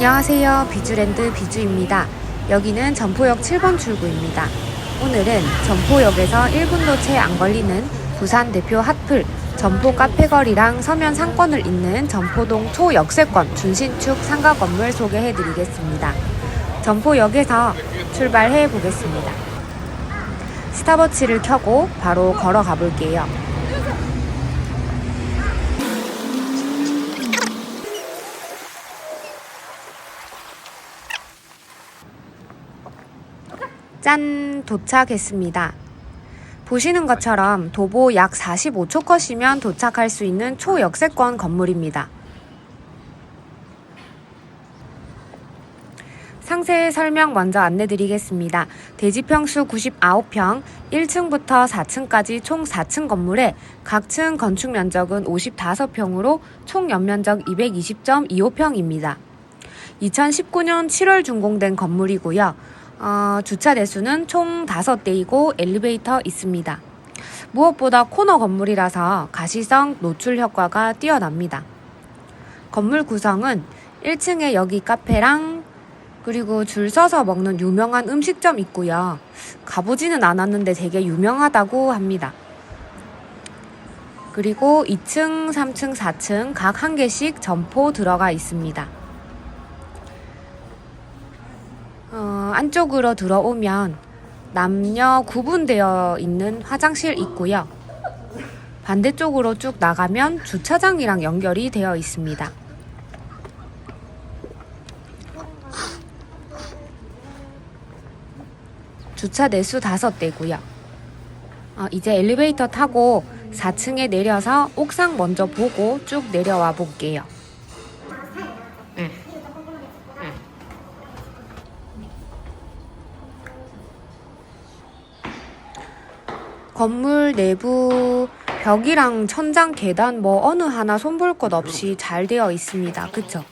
안녕하세요. 비주랜드 비주입니다. 여기는 점포역 7번 출구입니다. 오늘은 점포역에서 1분도 채 안 걸리는 부산 대표 핫플 점포 카페거리랑 서면 상권을 잇는 점포동 초역세권 준신축 상가 건물 소개해 드리겠습니다. 점포역에서 출발해 보겠습니다. 스타버치를 켜고 바로 걸어가 볼게요. 짠! 도착했습니다. 보시는 것처럼 도보 약 45초 컷이면 도착할 수 있는 초역세권 건물입니다. 상세 설명 먼저 안내드리겠습니다. 대지평수 99평, 1층부터 4층까지 총 4층 건물에 각 층 건축 면적은 55평으로 총 연면적 220.25평입니다. 2019년 7월 준공된 건물이고요. 어, 주차 대수는 총 5대이고 엘리베이터 있습니다. 무엇보다 코너 건물이라서 가시성 노출 효과가 뛰어납니다. 건물 구성은 1층에 여기 카페랑 그리고 줄 서서 먹는 유명한 음식점 있고요. 가보지는 않았는데 되게 유명하다고 합니다. 그리고 2층, 3층, 4층 각 한 개씩 점포 들어가 있습니다. 어, 안쪽으로 들어오면 남녀 구분되어 있는 화장실 있고요. 반대쪽으로 쭉 나가면 주차장이랑 연결이 되어 있습니다. 주차 대수 5대고요. 어, 이제 엘리베이터 타고 4층에 내려서 옥상 먼저 보고 쭉 내려와 볼게요. 건물 내부 벽이랑 천장 계단 뭐 어느 하나 손볼 것 없이 잘 되어 있습니다. 그쵸?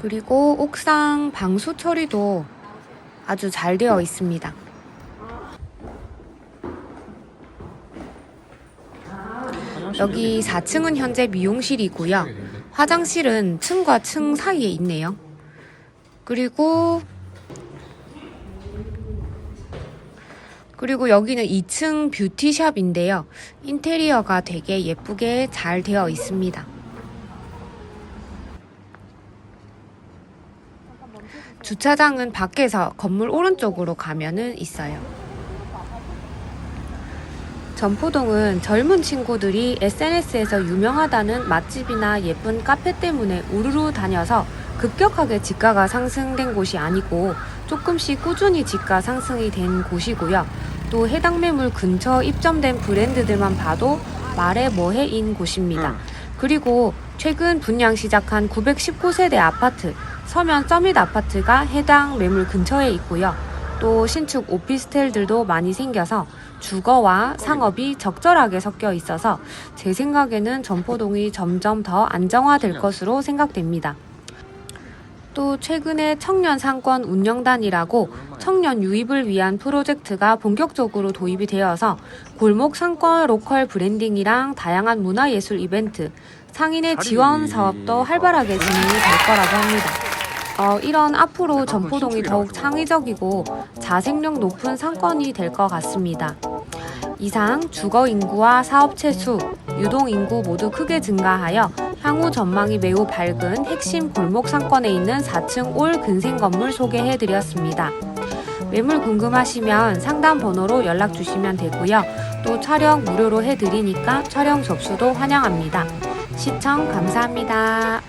그리고 옥상 방수 처리도 아주 잘 되어 있습니다. 여기 4층은 현재 미용실이고요. 화장실은 층과 층 사이에 있네요. 그리고 그리고 여기는 2층 뷰티샵인데요. 인테리어가 되게 예쁘게 잘 되어 있습니다. 주차장은 밖에서 건물 오른쪽으로 가면은 있어요. 전포동은 젊은 친구들이 SNS에서 유명하다는 맛집이나 예쁜 카페 때문에 우르르 다녀서 급격하게 지가가 상승된 곳이 아니고 조금씩 꾸준히 지가 상승이 된 곳이고요. 또 해당 매물 근처 입점된 브랜드들만 봐도 말해 뭐해인 곳입니다. 그리고 최근 분양 시작한 919세대 아파트 서면 서밋 아파트가 해당 매물 근처에 있고요. 또 신축 오피스텔들도 많이 생겨서 주거와 상업이 적절하게 섞여 있어서 제 생각에는 점포동이 점점 더 안정화될 것으로 생각됩니다. 또 최근에 청년 상권 운영단이라고 청년 유입을 위한 프로젝트가 본격적으로 도입이 되어서 골목 상권 로컬 브랜딩이랑 다양한 문화예술 이벤트, 상인의 지원 사업도 활발하게 진행이 될 거라고 합니다. 어, 이런 앞으로 점포동이 더욱 창의적이고 자생력 높은 상권이 될 것 같습니다. 이상 주거 인구와 사업체 수, 유동 인구 모두 크게 증가하여 향후 전망이 매우 밝은 핵심 골목 상권에 있는 4층 올 근생 건물 소개해 드렸습니다. 매물 궁금하시면 상담 번호로 연락 주시면 되고요. 또 촬영 무료로 해 드리니까 촬영 접수도 환영합니다. 시청 감사합니다.